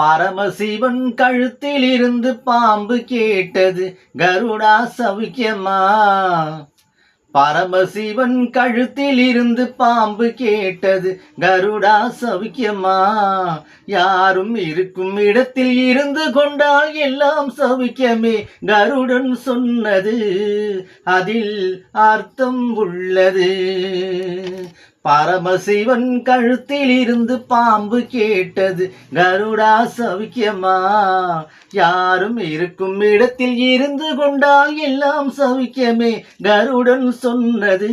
பரமசிவன் கழுத்தில் இருந்து பாம்பு கேட்டது கருடா சவுக்கியமா பரமசிவன் கழுத்தில் இருந்து பாம்பு கேட்டது கருடா சவுக்கியமா யாரும் இருக்கும் இடத்தில் இருந்து கொண்டால் எல்லாம் சவுக்கியமே கருடன் சொன்னது அதில் அர்த்தம் உள்ளது. பரமசிவன் கழுத்தில் இருந்து பாம்பு கேட்டது கருடா சவிக்கமா யாரும் இருக்கும் இடத்தில் இருந்து கொண்டால் எல்லாம் சவிக்கமே கருடன் சொன்னது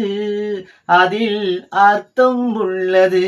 அதில் அர்த்தம் உள்ளது.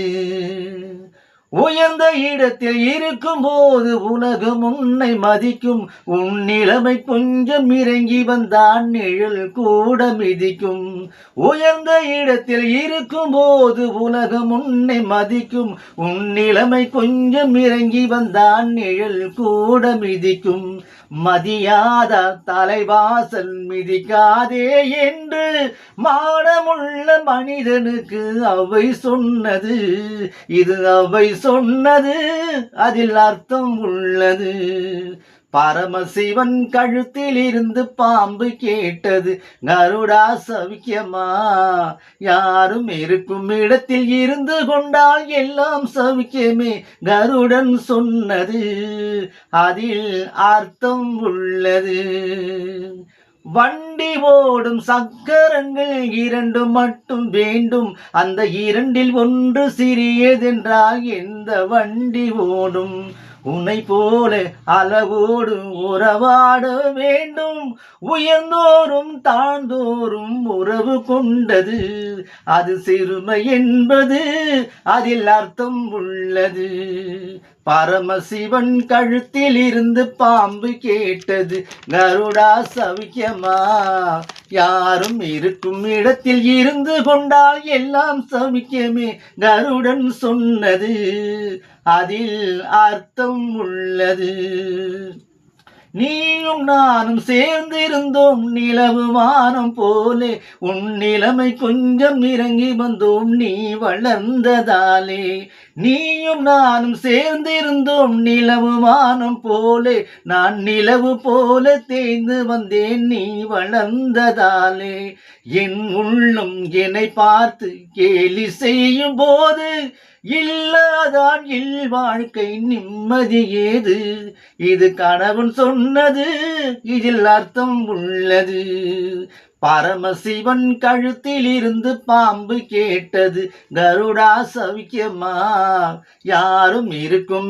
உயர்ந்த இடத்தில் இருக்கும் போது உலகம் உன்னை மதிக்கும். உன் நிலைமை கொஞ்சம் இறங்கி வந்தான் நிழல் கூட மிதிக்கும். உயர்ந்த இடத்தில் இருக்கும் போது உலகம் உன்னை மதிக்கும். உன் நிலைமை கொஞ்சம் இறங்கி வந்தான் நிழல் கூட மிதிக்கும். மதியாத தலைவாசல் மிதிக்காதே என்று மானமுள்ள மனிதனுக்கு அவை சொன்னது. இது அவை சொன்னது அதில் அர்த்தம் உள்ளது. பரமசிவன் கழுத்தில் இருந்து பாம்பு கேட்டது கருடா சவிக்கமா? யாரும் இருக்கும் இடத்தில் இருந்து கொண்டால் எல்லாம் சவிக்கமே? கருடன் சொன்னது அதில் அர்த்தம் உள்ளது. வண்டி ஓடும் சக்கரங்கள் இரண்டு மட்டும் வேண்டும். அந்த இரண்டில் ஒன்று சிறியதென்றால் எந்த வண்டி ஓடும்? உன்னை போல அழகோடு உறவாட வேண்டும். உயர்ந்தோறும் தாழ்ந்தோறும் உறவு கொண்டது. அது சிறுமை என்பது அதில் அர்த்தம் உள்ளது. பரமசிவன் கழுத்தில் இருந்து பாம்பு கேட்டது கருடா சவிக்கமா யாரும் இருக்கும் இடத்தில் இருந்து கொண்டால் எல்லாம் சவிக்கமே கருடன் சொன்னது. அதில் அர்த்தம் உள்ளது. நீயும் நானும் சேர்ந்திருந்தோம் நிலவு வானம் போலே. உன் நிலைமை கொஞ்சம் இறங்கி வந்தோம் நீ வளர்ந்ததாலே. நீயும் நானும் சேர்ந்திருந்தோம் நிலவு வானம் போலே. நான் நிலவு போல தேய்ந்து வந்தேன் நீ வளர்ந்ததாலே. என் உள்ளம் என்னை பார்த்து கேலி செய்யும் போது இல்லாதான் இல் வாழ்க்கை நிம்மதி ஏது? இது கணவன் சொன்னது இதில் அர்த்தம் உள்ளது. பரமசிவன் கழுத்தில் இருந்து பாம்பு கேட்டது கருடா சவிக்கமா? யாரும் இருக்கும்